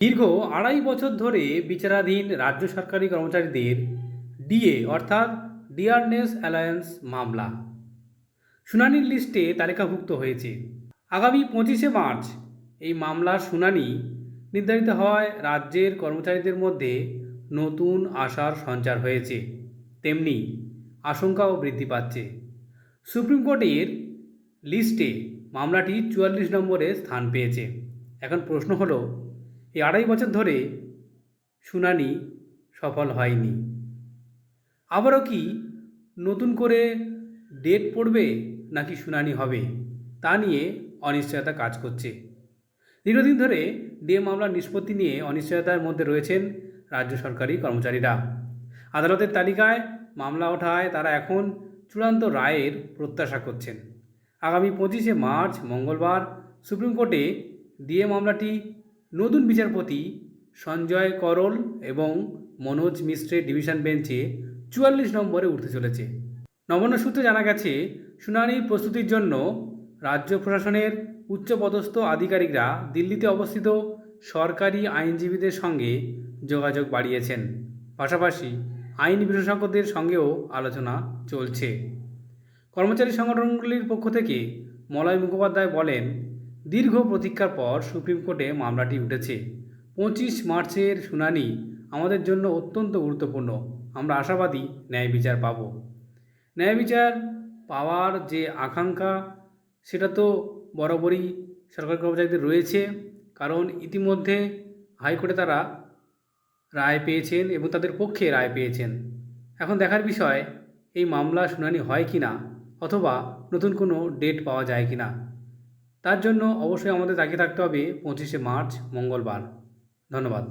দীর্ঘ আড়াই বছর ধরে বিচারাধীন রাজ্য সরকারি কর্মচারীদের ডিএ, অর্থাৎ ডিয়ারনেস অ্যালায়েন্স মামলা। শুনানির লিস্টে তালিকাভুক্ত হয়েছে। আগামী পঁচিশে মার্চ এই মামলার শুনানি নির্ধারিত হওয়ায় রাজ্যের কর্মচারীদের মধ্যে নতুন আশার সঞ্চার হয়েছে। তেমনি আশঙ্কাও বৃদ্ধি পাচ্ছে। সুপ্রিম কোর্টের লিস্টে মামলাটি চুয়াল্লিশ নম্বরে স্থান পেয়েছে। এখন প্রশ্ন হলো এই আড়াই বছর ধরে শুনানি সফল হয়নি। আবারও কি নতুন করে ডেট পড়বে নাকি শুনানি হবে তা নিয়ে অনিশ্চয়তা কাজ করছে। দীর্ঘদিন ধরে ডিএ মামলার নিষ্পত্তি নিয়ে অনিশ্চয়তার মধ্যে রয়েছেন রাজ্য সরকারি কর্মচারীরা। আদালতের তালিকায় মামলা ওঠায় তারা এখন চূড়ান্ত রায়ের প্রত্যাশা করছেন। আগামী পঁচিশে মার্চ, মঙ্গলবার সুপ্রিম কোর্টে ডিএ মামলাটি নতুন বিচারপতি সঞ্জয় করল এবং মনোজ মিশ্রের ডিভিশন বেঞ্চে চুয়াল্লিশ নম্বরে উঠতে চলেছে। নবান্ন সূত্রে জানা গেছে শুনানির প্রস্তুতির জন্য রাজ্য প্রশাসনের উচ্চপদস্থ আধিকারিকরা দিল্লিতে অবস্থিত সরকারি আইনজীবীদের সঙ্গে যোগাযোগ বাড়িয়েছেন। পাশাপাশি আইন বিশেষজ্ঞদের সঙ্গেও আলোচনা চলছে। কর্মচারী সংগঠনগুলির পক্ষ থেকে মলয় মুখোপাধ্যায় বলেন দীর্ঘ প্রতীক্ষার পর সুপ্রিম কোর্টে মামলাটি উঠেছে। পঁচিশ মার্চের শুনানি আমাদের জন্য অত্যন্ত গুরুত্বপূর্ণ। আমরা আশাবাদী ন্যায় বিচার পাব। ন্যায় বিচার পাওয়ার যে আকাঙ্ক্ষা, সেটা তো বরাবরই সরকারি কর্মচারীদের রয়েছে, কারণ ইতিমধ্যে হাইকোর্টে তারা রায় পেয়েছেন এবং তাদের পক্ষে রায় পেয়েছেন। এখন দেখার বিষয়, এই মামলা শুনানি হয় কি না অথবা নতুন কোনো ডেট পাওয়া যায় কি না তার জন্য অবশ্যই আমাদের তাকিয়ে থাকতে হবে পঁচিশে মার্চ মঙ্গলবার। ধন্যবাদ।